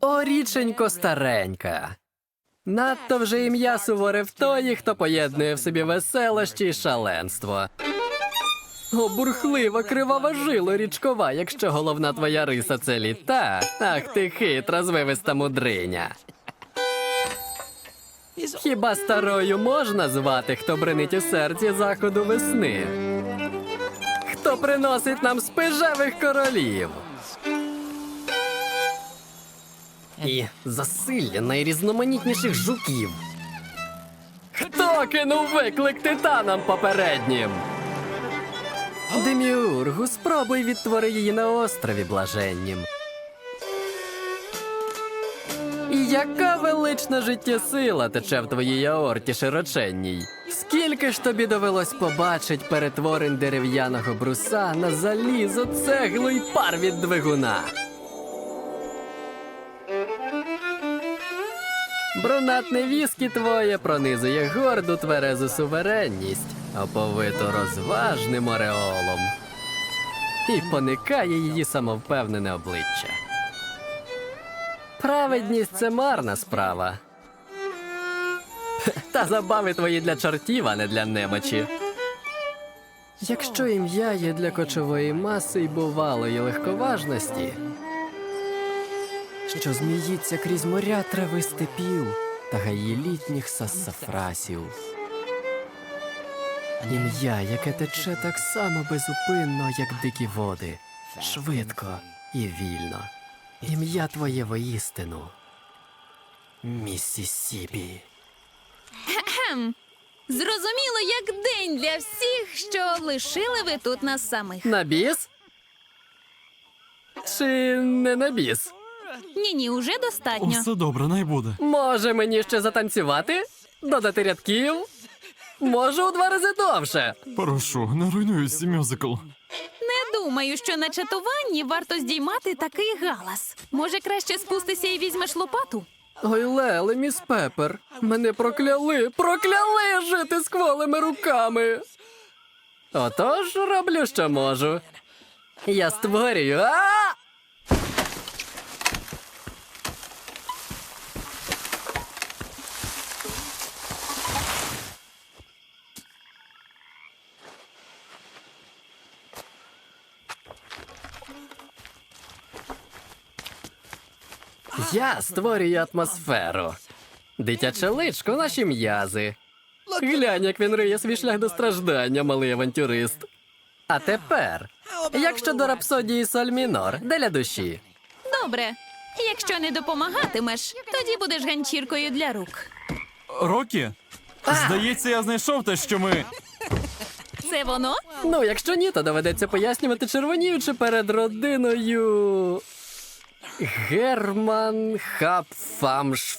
О, річенько старенька. Надто вже ім'я суворе в тої, хто поєднує в собі веселощі й шаленство. О, бурхлива, кривава жило річкова, якщо головна твоя риса це літа. Ах ти хитра, звивиста мудриня. Хіба старою можна звати, хто бренить у серці заходу весни? Хто приносить нам спижевих королів? І засилля найрізноманітніших жуків. Хто кинув виклик титанам попереднім? Деміургу, спробуй відтвори її на острові блаженнім. Яка велична життєсила тече в твоїй аорті широченній? Скільки ж тобі довелось побачить перетворень дерев'яного бруса на залізо, цеглу й пар від двигуна? Брунатне віскі твоє пронизує горду тверезу суверенність, оповито розважним ореолом. І поникає її самовпевнене обличчя. Праведність це марна справа. Та забави твої для чортів, а не для немочі. Якщо ім'я є для кочової маси й бувалої легковажності, що зміїться крізь моря трави степів та гаї літніх сассафрасів. Ім'я, яке тече так само безупинно, як дикі води, швидко і вільно. Ім'я твоє воістину. Міссісіпі. Кхем. Зрозуміло, як день для всіх, що лишили ви тут нас самих. На біс? Чи не на біс? Ні, ні, уже достатньо. Усе добре, най буде. Може мені ще затанцювати? Додати рядків? Можу у два рази довше. Прошу, не руйнуй цей мюзикл. Не думаю, що на чатуванні варто здіймати такий галас. Може, краще спустися і візьмеш лопату? Ой, Леле, міс Пепер, мене прокляли, прокляли жити з кволими руками. Отож роблю, що можу. Я створюю. А! Я створюю атмосферу. Дитяче личко, наші м'язи. Глянь, як він риє свій шлях до страждання, малий авантюрист. А тепер, як щодо рапсодії соль мінор, для душі. Добре. Якщо не допомагатимеш, тоді будеш ганчіркою для рук. Рокі? Здається, я знайшов те, що ми. Це воно? Ну, якщо ні, то доведеться пояснювати червоніючи перед родиною. Герман Хапфамшфіл?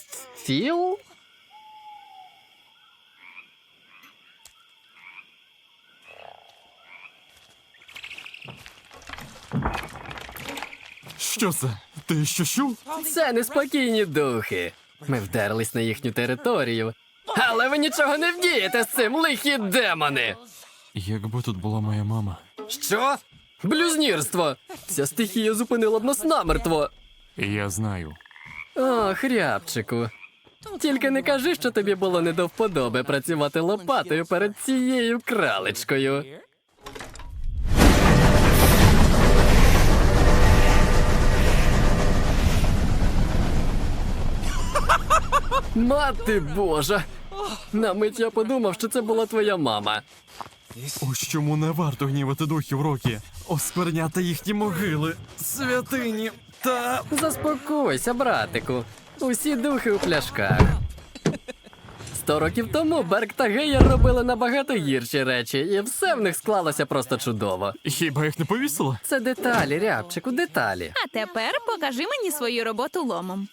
Що це? Ти що чув? Це неспокійні духи. Ми вдерлись на їхню територію. Але ви нічого не вдієте з цим, лихі демони! Якби тут була моя мама. Що? Блюзнірство! Ця стихія зупинила б нас намертво. Я знаю. О, хрябчику. Тільки не кажи, що тобі було не до вподоби працювати лопатою перед цією кралечкою. Мати Божа! На мить я подумав, що це була твоя мама. Ось чому не варто гнівати духів Рокі. Оскверняти їхні могили, святині та. Заспокойся, братику. Усі духи у пляшках. Сто років тому Берк та Геєр робили набагато гірші речі, і все в них склалося просто чудово. Хіба їх не повісили? Це деталі, рябчику, деталі. А тепер покажи мені свою роботу ломом.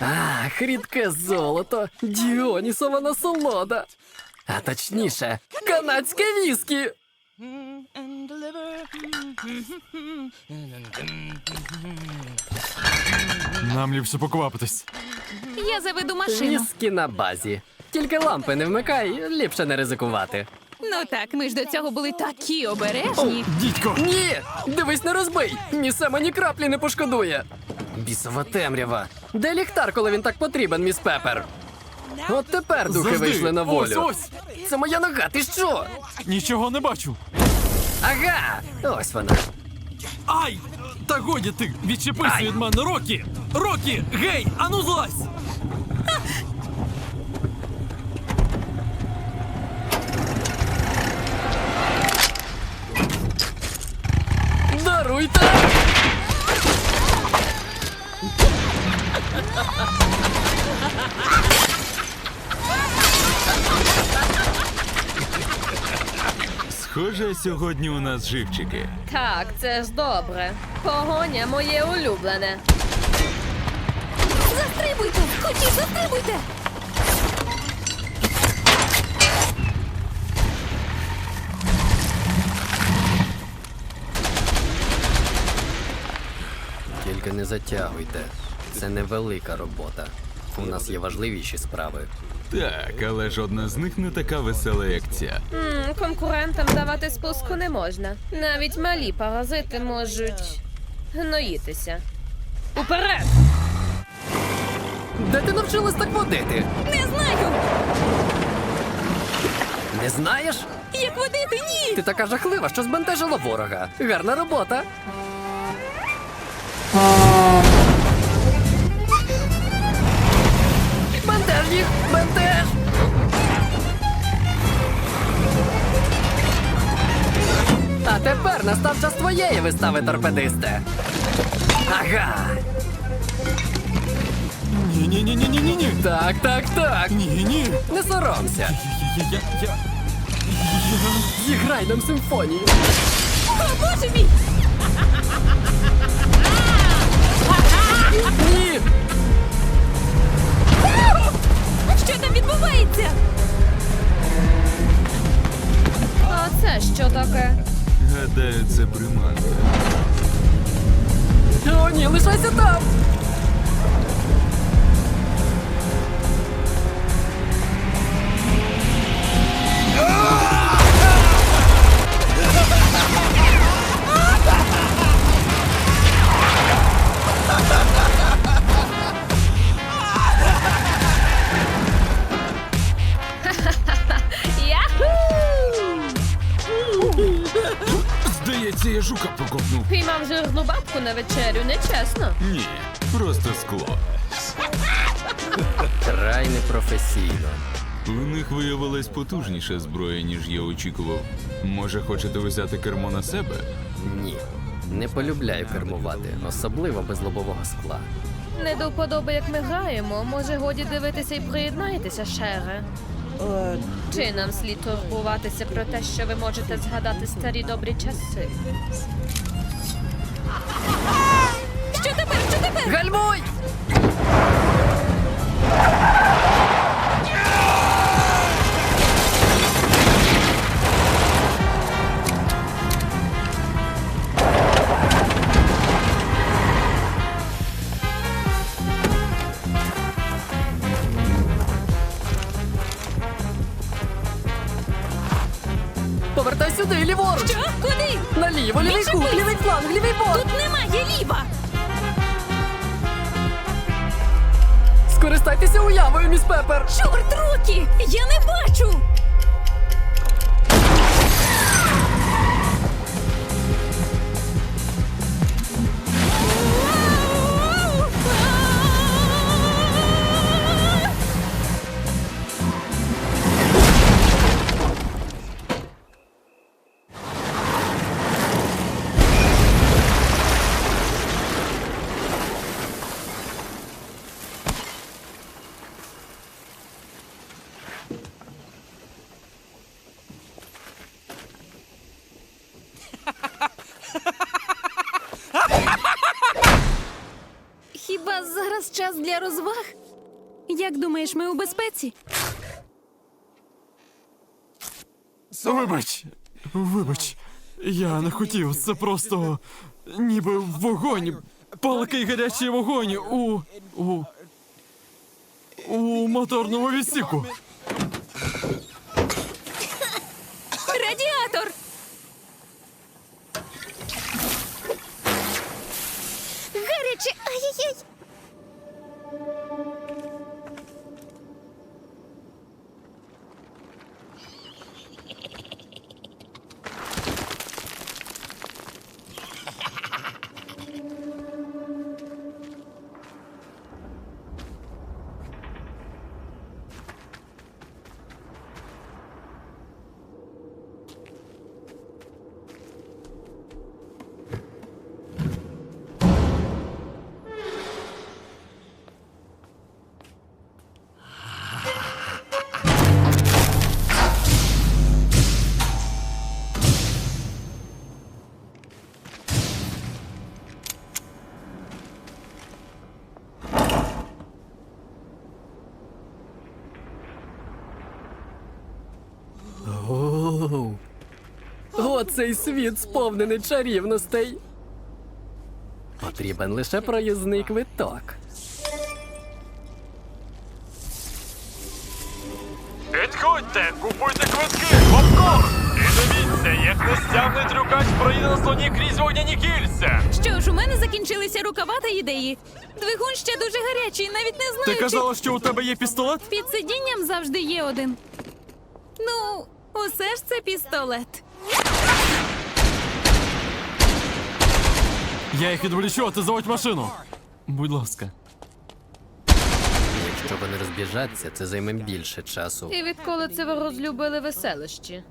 Ах, рідке золото, Діонісова насолода. А точніше, канадське віскі. Нам ліпше поквапитись. Я заведу машину. Віскі на базі. Тільки лампи не вмикай, ліпше не ризикувати. Ну так, ми ж до цього були такі О, обережні. дідько! Ні! Дивись, не розбий! Місема ні краплі не пошкодує. Бісова темрява. Де ліхтар, коли він так потрібен, міс Пепер? От тепер духи Завжди. вийшли на волю. Ось, ось! Це моя нога, ти що? Нічого не бачу. Ага! Ось вона. Ай! Та годі ти! Відчепися Ай! від мене, Рокі! Рокі! Гей! Ану злазь! Сьогодні у нас живчики. Так, це ж добре. Погоня моє улюблене. Застрибуйте! Хочі, застрибуйте! Тільки не затягуйте. Це невелика робота. У нас є важливіші справи. Так, але жодна з них не така весела, як ця. М, конкурентам давати спуску не можна. Навіть малі паразити можуть гноїтися. Уперед! Де ти навчилась так водити? Не знаю! Не знаєш? Як водити? Ні! Ти така жахлива, що збентежила ворога. Гарна робота. Тепер настав час твоєї вистави, торпедисте. Ага! Ні, ні, ні, ні, ні, ні, ні. Так, так, так. Ні, ні. Не соромся. Зіграй нам симфонію. О, боже мій! Ні! Гадаю, це приманка. О, ні, лишайся там! Ні, просто скло. Край непрофесійно. У них виявилась потужніша зброя, ніж я очікував. Може, хочете взяти кермо на себе? Ні. Не полюбляю кермувати, особливо без лобового скла. Не до вподоби, як ми граємо. Може, годі дивитися і приєднаєтеся, шере. Чи нам слід турбуватися про те, що ви можете згадати старі добрі часи? Що тепер? Що тепер? Гальмуй! Повертай сюди, ліворуч! Що? Куди? Наліво, лівий кут, Відчепись! лівий фланг, лівий борт! Тут Скористайтеся уявою, міс Пепер! Чорт, руки! Я не бачу! Думаєш, ми у безпеці? Вибач, вибач, я не хотів. Це просто ніби вогонь. Палкий гарячий вогонь у. у. у моторному відсіку. Радіатор! Гаряче! Ай-яй-яй! Оцей світ сповнений чарівностей. Потрібен лише проїзний квиток. Підходьте, купуйте квитки, попкорн! І дивіться, як нестямний трюкач проїде на слоні крізь вогняні кільця. Що ж, у мене закінчилися рукава та ідеї. Двигун ще дуже гарячий, навіть не знаю. Ти чи- казала, що у тебе є пістолет? Під сидінням завжди є один. Ну, усе ж це пістолет. Я їх відволічу, а ти заводь машину. Будь ласка. Якщо вони розбіжаться, це займе більше часу. І відколи це ви розлюбили веселищі?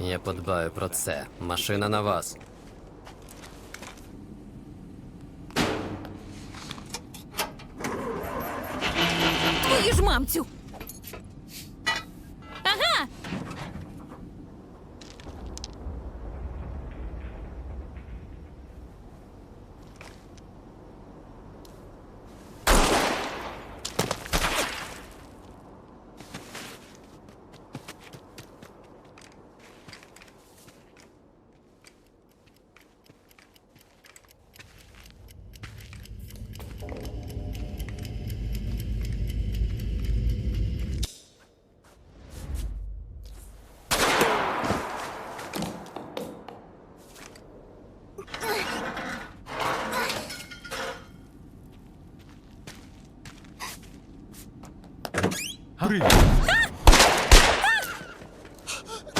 Я подбаю про це. Машина на вас. Твою ж мамцю. Ага. Привіт.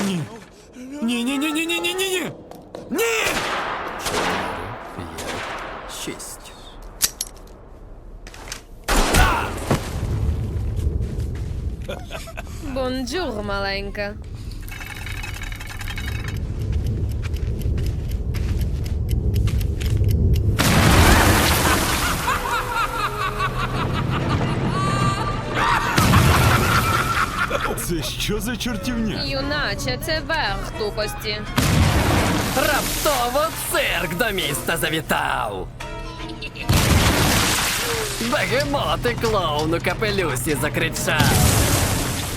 Ні. Ні, ні, ні, ні, ні, ні, ні, ні. Ні! Шість. Бонджур, маленька. Це що за чортівня? Юначе, це верх тупості. Раптово цирк до міста завітав. Бегемоти клоун у капелюсі закричав.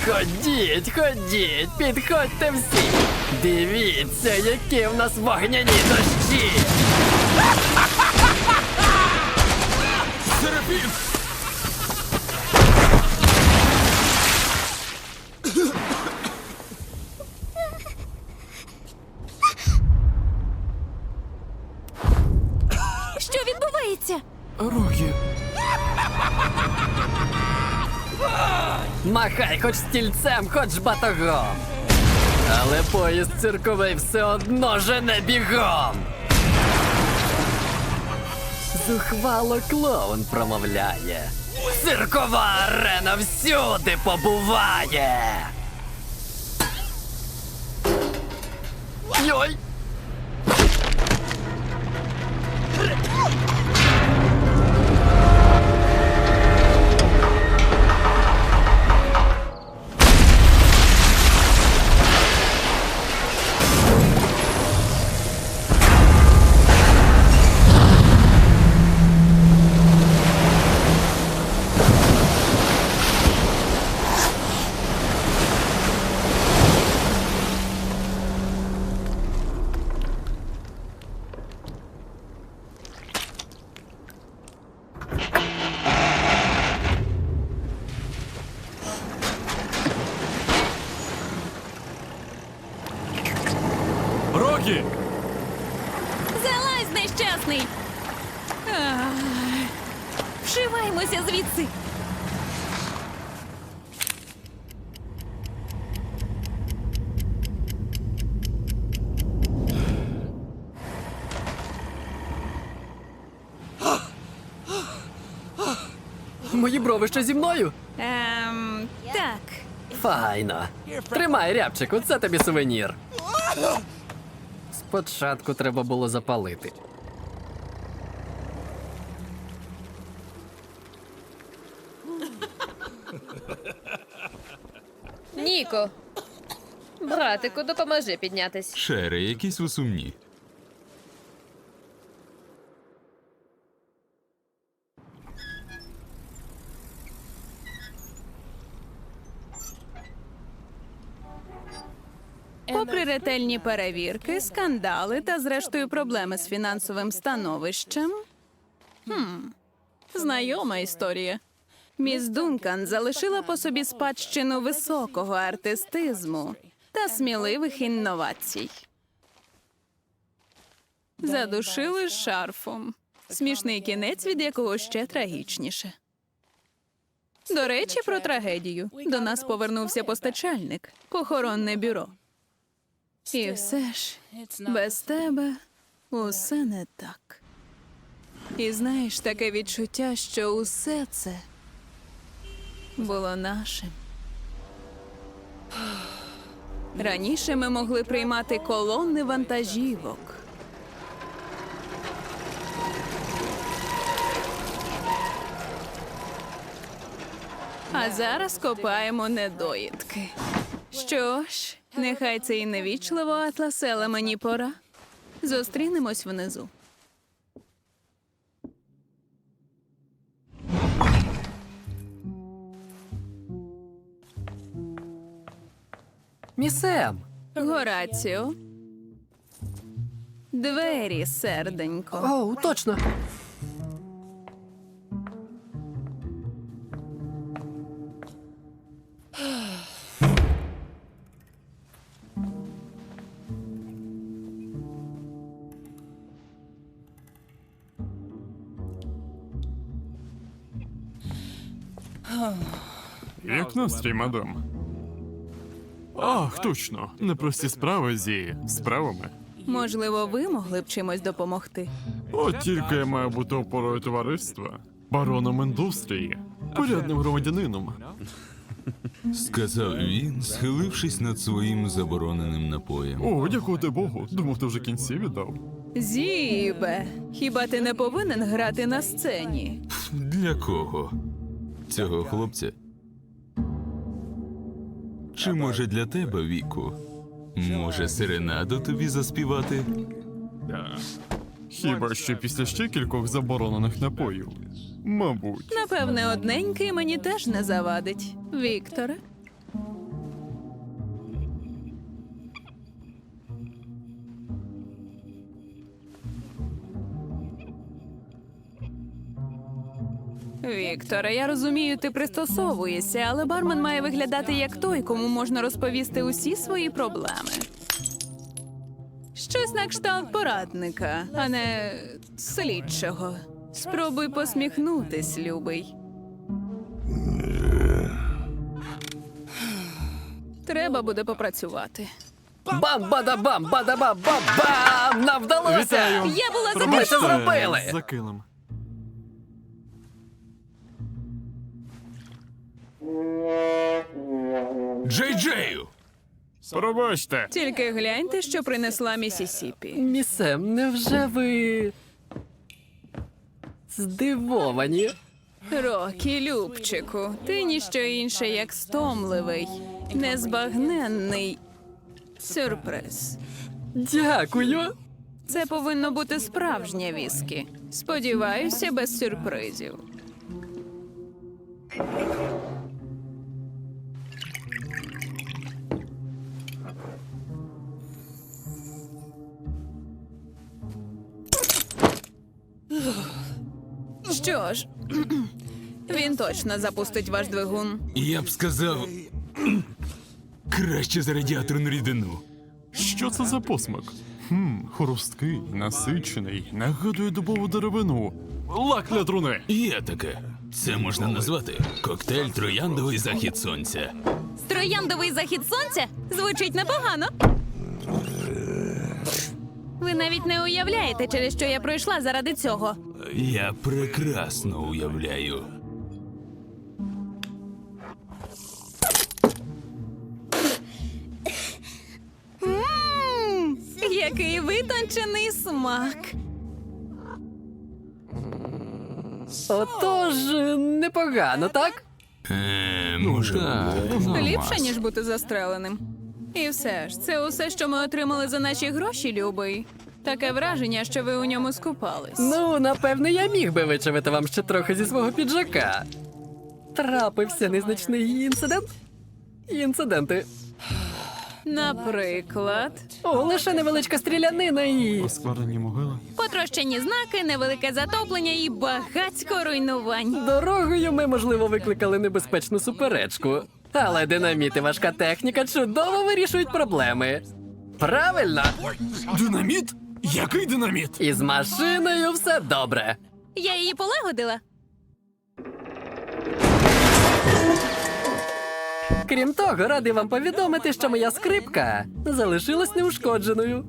Ходіть, ходіть, підходьте всі. Дивіться, які в нас вогняні дощі. Хоч стільцем, хоч батогом. Але поїзд цирковий все одно жене бігом. Зухвало клоун промовляє. Циркова арена всюди побуває. Йой! Вшиваймося звідси. Мої брови ще зі мною? Ем, так. Файно. Тримай, рябчику, це тобі сувенір. Спочатку треба було запалити. Ніко. Братику, допоможи піднятись. Шери, якісь ви сумні. Попри ретельні перевірки, скандали та, зрештою, проблеми з фінансовим становищем. Хм, знайома історія. Міс Дункан залишила по собі спадщину високого артистизму та сміливих інновацій. Задушили шарфом. Смішний кінець, від якого ще трагічніше. До речі, про трагедію. До нас повернувся постачальник, похоронне бюро. І все ж, без тебе усе не так. І знаєш, таке відчуття, що усе це було нашим. Раніше ми могли приймати колони вантажівок. А зараз копаємо недоїдки. Що ж, нехай це і невічливо, Атласе, але мені пора. Зустрінемось внизу. Місем! Гораціо. Двері, серденько. Оу, точно. Як настрій, мадам? Ах, точно. Непрості справи зі справами. Можливо, ви могли б чимось допомогти. От тільки я маю бути опорою товариства, бароном індустрії, порядним громадянином. Сказав він, схилившись над своїм забороненим напоєм. О, дякувати Богу. Думав, ти вже кінці віддав. Зібе, хіба ти не повинен грати на сцені? Для кого? Цього хлопця? Чи може для тебе, Віку? Може, серенаду тобі заспівати? Хіба що після ще кількох заборонених напоїв? Мабуть. Напевне, одненький мені теж не завадить. Вікторе. Вікторе, я розумію, ти пристосовуєшся, але бармен має виглядати як той, кому можна розповісти усі свої проблеми. Щось на кшталт порадника, а не слідчого. Спробуй посміхнутись, любий. Треба буде попрацювати. Бам-бада-бам, бада-бам-бам-бам! Нам вдалося! Вітаю! Я була за Ми це зробили! За килим. Джей Джею! Пробачте. Тільки гляньте, що принесла Місісіпі. Місем, невже ви. здивовані? Рокі, Любчику, ти ніщо інше, як стомливий, незбагненний сюрприз. Дякую! Це повинно бути справжнє віскі. Сподіваюся, без сюрпризів. Що ж, він точно запустить ваш двигун. Я б сказав. Краще за радіаторну рідину. Що це за посмак? Хм, хрусткий, насичений, нагадує дубову деревину. Лак для труни. Є таке. Це можна назвати коктейль трояндовий захід сонця. Трояндовий захід сонця звучить непогано. Ви навіть не уявляєте, через що я пройшла заради цього. Я прекрасно уявляю. Який витончений смак. Отож, непогано, так? Е, може, Ліпше, ніж бути застреленим. І все ж, це усе, що ми отримали за наші гроші, любий. Таке враження, що ви у ньому скупались. Ну, напевне, я міг би вичавити вам ще трохи зі свого піджака. Трапився незначний інцидент. Інциденти. Наприклад, О, лише невеличка стрілянина і. Осквернені могили. потрощені знаки, невелике затоплення і багацько руйнувань. Дорогою ми, можливо, викликали небезпечну суперечку. Але динаміт і важка техніка чудово вирішують проблеми. Правильно, Динаміт? Який динаміт? і з машиною все добре. Я її полагодила. Крім того, радий вам повідомити, що моя скрипка залишилась неушкодженою.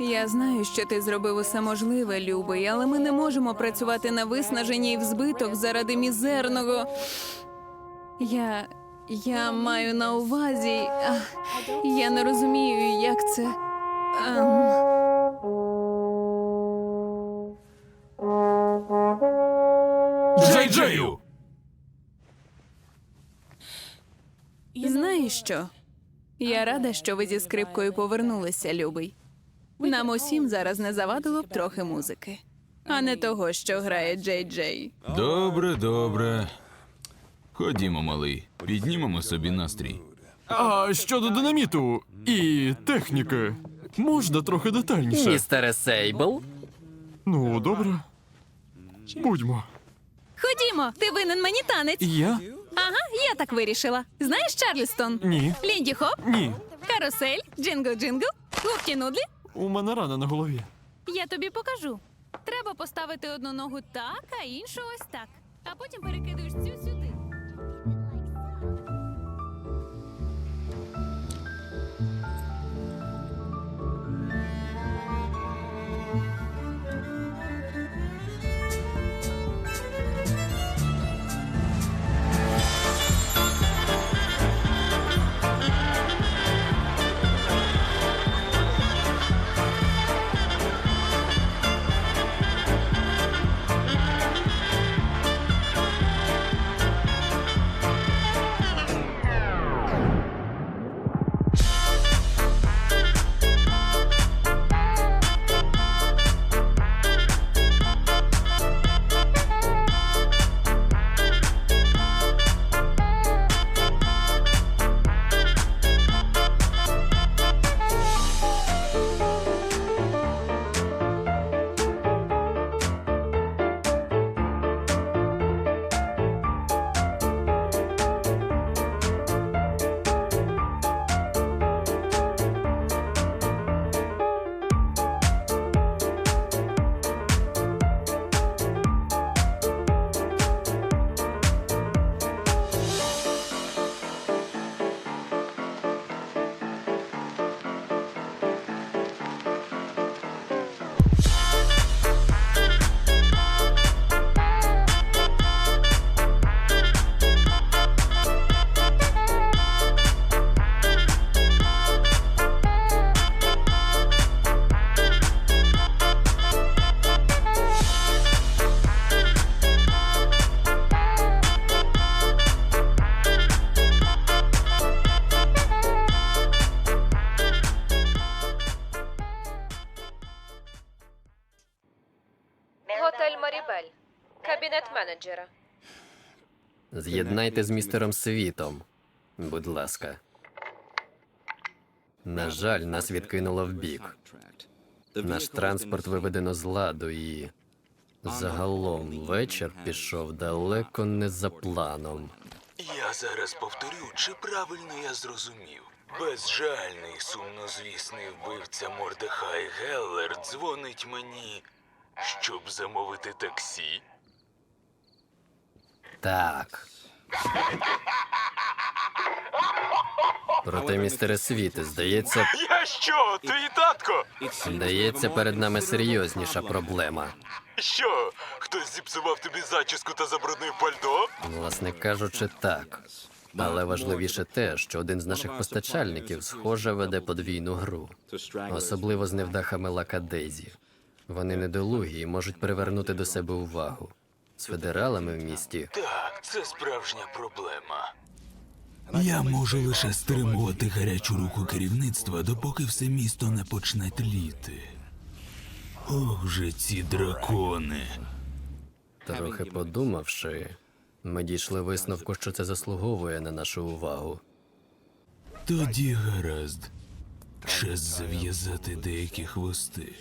Я знаю, що ти зробив усе можливе, любий, але ми не можемо працювати на виснаженні і в збиток заради мізерного. Я. Я маю на увазі. а, Я не розумію, як це. ем, Джей Джею! Знаєш що? Я рада, що ви зі скрипкою повернулися, любий. Нам усім зараз не завадило б трохи музики, а не того, що грає Джей Джей. Добре, добре. Ходімо, малий, піднімемо собі настрій. А щодо динаміту і техніки, можна трохи детальніше. Містере Сейбл. Ну, добре. Будьмо. Ходімо, ти винен мені танець. Я? Ага, я так вирішила. Знаєш Чарльстон? Ні. Лінді Хоп, Ні. карусель, джингл джингл, губки нудлі. У мене рана на голові. Я тобі покажу. Треба поставити одну ногу так, а іншу ось так. А потім перекидуєш цю сюди. З'єднайте з містером Світом. Будь ласка. На жаль, нас відкинуло вбік. Наш транспорт виведено з ладу і. Загалом вечір пішов далеко не за планом. Я зараз повторю, чи правильно я зрозумів. Безжальний, сумнозвісний вбивця Мордехай Геллер дзвонить мені, щоб замовити таксі. Так. Проте, містере Світе, здається, Я що, твій татко? здається, перед нами серйозніша проблема. Що? Хтось зіпсував тобі зачіску та забруднив пальто? Власне кажучи, так. Але важливіше те, що один з наших постачальників, схоже, веде подвійну гру, особливо з невдахами Лакадезі. Вони недолугі і можуть привернути до себе увагу. З федералами в місті Так, це справжня проблема. Я можу лише стримувати гарячу руку керівництва, допоки все місто не почне тліти. Ох же ці дракони. Трохи подумавши, Ми дійшли висновку, що це заслуговує на нашу увагу. Тоді гаразд. Час зав'язати деякі хвости.